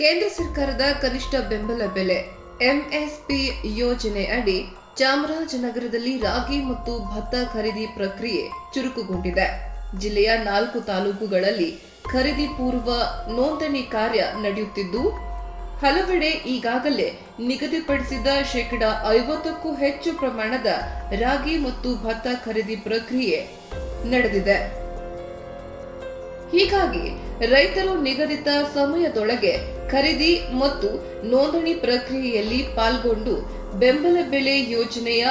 ಕೇಂದ್ರ ಸರ್ಕಾರದ ಕನಿಷ್ಠ ಬೆಂಬಲ ಬೆಲೆ ಎಂಎಸ್ಪಿ ಯೋಜನೆ ಅಡಿ ಚಾಮರಾಜನಗರದಲ್ಲಿ ರಾಗಿ ಮತ್ತು ಭತ್ತ ಖರೀದಿ ಪ್ರಕ್ರಿಯೆ ಚುರುಕುಗೊಂಡಿದೆ. ಜಿಲ್ಲೆಯ ನಾಲ್ಕು ತಾಲೂಕುಗಳಲ್ಲಿ ಖರೀದಿ ಪೂರ್ವ ನೋಂದಣಿ ಕಾರ್ಯ ನಡೆಯುತ್ತಿದ್ದು, ಹಲವೆಡೆ ಈಗಾಗಲೇ ನಿಗದಿಪಡಿಸಿದ ಶೇಕಡ ಐವತ್ತಕ್ಕೂ ಹೆಚ್ಚು ಪ್ರಮಾಣದ ರಾಗಿ ಮತ್ತು ಭತ್ತ ಖರೀದಿ ಪ್ರಕ್ರಿಯೆ ನಡೆದಿದೆ. ಹೀಗಾಗಿ ರೈತರು ನಿಗದಿತ ಸಮಯದೊಳಗೆ ಖರೀದಿ ಮತ್ತು ನೋಂದಣಿ ಪ್ರಕ್ರಿಯೆಯಲ್ಲಿ ಪಾಲ್ಗೊಂಡು ಬೆಂಬಲ ಬೆಲೆ ಯೋಜನೆಯ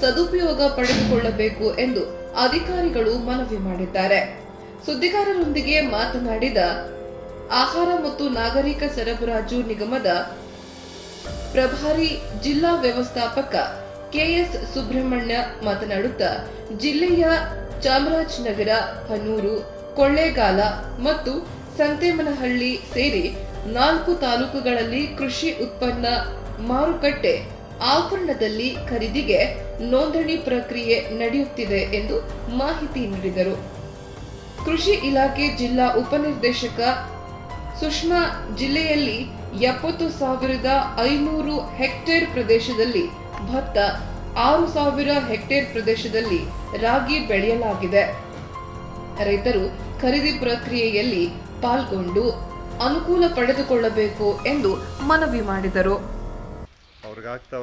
ಸದುಪಯೋಗ ಪಡೆದುಕೊಳ್ಳಬೇಕು ಎಂದು ಅಧಿಕಾರಿಗಳು ಮನವಿ ಮಾಡಿದ್ದಾರೆ. ಸುದ್ದಿಗಾರರೊಂದಿಗೆ ಮಾತನಾಡಿದ ಆಹಾರ ಮತ್ತು ನಾಗರಿಕ ಸರಬರಾಜು ನಿಗಮದ ಪ್ರಭಾರಿ ಜಿಲ್ಲಾ ವ್ಯವಸ್ಥಾಪಕ ಕೆಎಸ್ ಸುಬ್ರಹ್ಮಣ್ಯ ಮಾತನಾಡುತ್ತಾ, ಜಿಲ್ಲೆಯ ಚಾಮರಾಜನಗರ ಹನೂರು ಕೊಳ್ಳೇಗಾಲ ಮತ್ತು ಸಂತೇಮನಹಳ್ಳಿ ಸೇರಿ ನಾಲ್ಕು ತಾಲೂಕುಗಳಲ್ಲಿ ಕೃಷಿ ಉತ್ಪನ್ನ ಮಾರುಕಟ್ಟೆ ಆವರಣದಲ್ಲಿ ಖರೀದಿಗೆ ನೋಂದಣಿ ಪ್ರಕ್ರಿಯೆ ನಡೆಯುತ್ತಿದೆ ಎಂದು ಮಾಹಿತಿ ನೀಡಿದರು. ಕೃಷಿ ಇಲಾಖೆ ಜಿಲ್ಲಾ ಉಪನಿರ್ದೇಶಕ ಸುಷ್ಮಾ ಜಿಲ್ಲೆಯಲ್ಲಿ ಎಪ್ಪತ್ತು ಸಾವಿರದ ಐನೂರು ಹೆಕ್ಟೇರ್ ಪ್ರದೇಶದಲ್ಲಿ ಭತ್ತ, ಆರು ಸಾವಿರ ಹೆಕ್ಟೇರ್ ಪ್ರದೇಶದಲ್ಲಿ ರಾಗಿ ಬೆಳೆಯಲಾಗಿದೆ. ರೈತರು ಖರೀದಿ ಪ್ರಕ್ರಿಯೆಯಲ್ಲಿ ಪಾಲ್ಗೊಂಡು ಅನುಕೂಲ ಪಡೆದುಕೊಳ್ಳಬೇಕು ಎಂದು ಮನವಿ ಮಾಡಿದರು. ಆಗ್ತಾ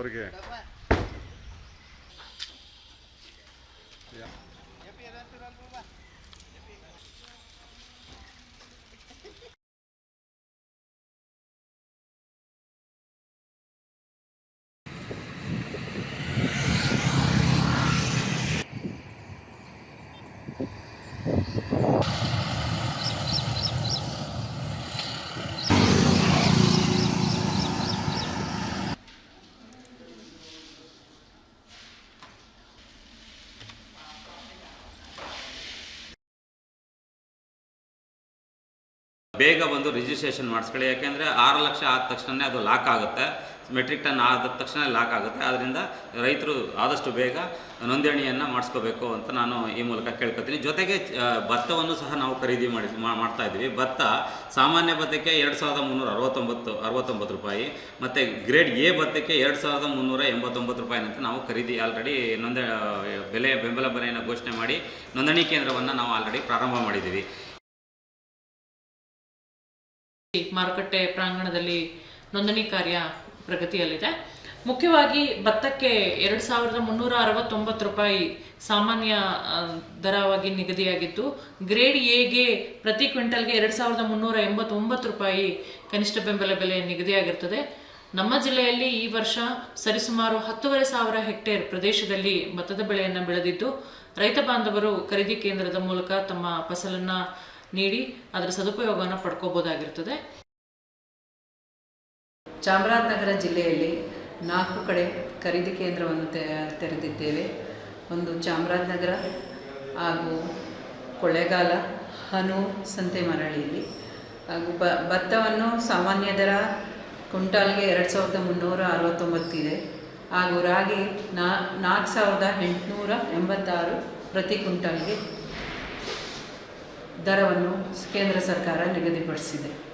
ಬೇಗ ಬಂದು ರಿಜಿಸ್ಟ್ರೇಷನ್ ಮಾಡಿಸ್ಕೊಳ್ಳಿ. ಯಾಕೆಂದರೆ ಆರು ಲಕ್ಷ ಆದ ತಕ್ಷಣ ಅದು ಲಾಕ್ ಆಗುತ್ತೆ. ಮೆಟ್ರಿಕ್ ಟನ್ ಆದ ತಕ್ಷಣ ಲಾಕ್ ಆಗುತ್ತೆ. ಆದ್ದರಿಂದ ರೈತರು ಆದಷ್ಟು ಬೇಗ ನೋಂದಣಿಯನ್ನು ಮಾಡಿಸ್ಕೋಬೇಕು ಅಂತ ನಾನು ಈ ಮೂಲಕ ಕೇಳ್ಕೊತೀನಿ. ಜೊತೆಗೆ ಭತ್ತವನ್ನು ಸಹ ನಾವು ಖರೀದಿ ಮಾಡಿ ಮಾಡ್ತಾ ಇದ್ದೀವಿ. ಭತ್ತ ಸಾಮಾನ್ಯ ಭತ್ತಕ್ಕೆ ಎರಡು ಸಾವಿರದ ಮುನ್ನೂರ ಅರವತ್ತೊಂಬತ್ತು ಅರವತ್ತೊಂಬತ್ತು ರೂಪಾಯಿ. ಮತ್ತು ಗ್ರೇಡ್ ಎ ಭತ್ತಕ್ಕೆ ಎರಡು ಸಾವಿರದ ಮುನ್ನೂರ ಎಂಬತ್ತೊಂಬತ್ತು ರೂಪಾಯಿನಂತೆ ನಾವು ಖರೀದಿ ಆಲ್ರೆಡಿ ನೋಂದ ಬೆಲೆ, ಬೆಂಬಲ ಬೆಲೆಯನ್ನು ಘೋಷಣೆ ಮಾಡಿ ನೋಂದಣಿ ಕೇಂದ್ರವನ್ನು ನಾವು ಆಲ್ರೆಡಿ ಪ್ರಾರಂಭ ಮಾಡಿದ್ದೀವಿ. ಮಾರುಕಟ್ಟೆ ಪ್ರಾಂಗಣದಲ್ಲಿ ನೋಂದಣಿ ಕಾರ್ಯ ಪ್ರಗತಿಯಲ್ಲಿದೆ. ಮುಖ್ಯವಾಗಿ ಭತ್ತಕ್ಕೆ ಎರಡು ಸಾವಿರದ ಮುನ್ನೂರ ಅರವತ್ತೊಂಬತ್ತು ರೂಪಾಯಿ ಸಾಮಾನ್ಯ ದರವಾಗಿ ನಿಗದಿಯಾಗಿದ್ದು, ಗ್ರೇಡ್ ಎಗೆ ಪ್ರತಿ ಕ್ವಿಂಟಲ್ಗೆ ಎರಡು ಸಾವಿರದ ಮುನ್ನೂರ ಎಂಬತ್ತೊಂಬತ್ತು ರೂಪಾಯಿ ಕನಿಷ್ಠ ಬೆಂಬಲ ಬೆಲೆ ನಿಗದಿಯಾಗಿರ್ತದೆ ನಮ್ಮ ಜಿಲ್ಲೆಯಲ್ಲಿ ಈ ವರ್ಷ ಸರಿಸುಮಾರು ಹತ್ತುವರೆ ಸಾವಿರ ಹೆಕ್ಟೇರ್ ಪ್ರದೇಶದಲ್ಲಿ ಭತ್ತದ ಬೆಳೆಯನ್ನು ಬೆಳೆದಿದ್ದು, ರೈತ ಬಾಂಧವರು ಖರೀದಿ ಕೇಂದ್ರದ ಮೂಲಕ ತಮ್ಮ ಫಸಲನ್ನ ನೀಡಿ ಅದರ ಸದುಪಯೋಗವನ್ನು ಪಡ್ಕೋಬೋದಾಗಿರ್ತದೆ. ಚಾಮರಾಜನಗರ ಜಿಲ್ಲೆಯಲ್ಲಿ ನಾಲ್ಕು ಕಡೆ ಖರೀದಿ ಕೇಂದ್ರವನ್ನು ತೆರೆದಿದ್ದೇವೆ. ಒಂದು ಚಾಮರಾಜನಗರ ಹಾಗೂ ಕೊಳ್ಳೇಗಾಲ ಹನು ಸಂತೆ ಮರಳಿಯಲ್ಲಿ ಹಾಗೂ ಬ, ಭತ್ತವನ್ನು ಸಾಮಾನ್ಯ ದರ ಕ್ವಿಂಟಾಲ್ಗೆ ಎರಡು ಸಾವಿರದ ಮುನ್ನೂರ ಅರವತ್ತೊಂಬತ್ತಿದೆ. ಹಾಗೂ ರಾಗಿ ನಾಲ್ಕು ಸಾವಿರದ ಎಂಟುನೂರ ಎಂಬತ್ತಾರು ಪ್ರತಿ ಕ್ವಿಂಟಾಲ್ಗೆ. ದರವನ್ನು ಕೇಂದ್ರ ಸರ್ಕಾರ ನಿಗದಿಪಡಿಸಿದೆ.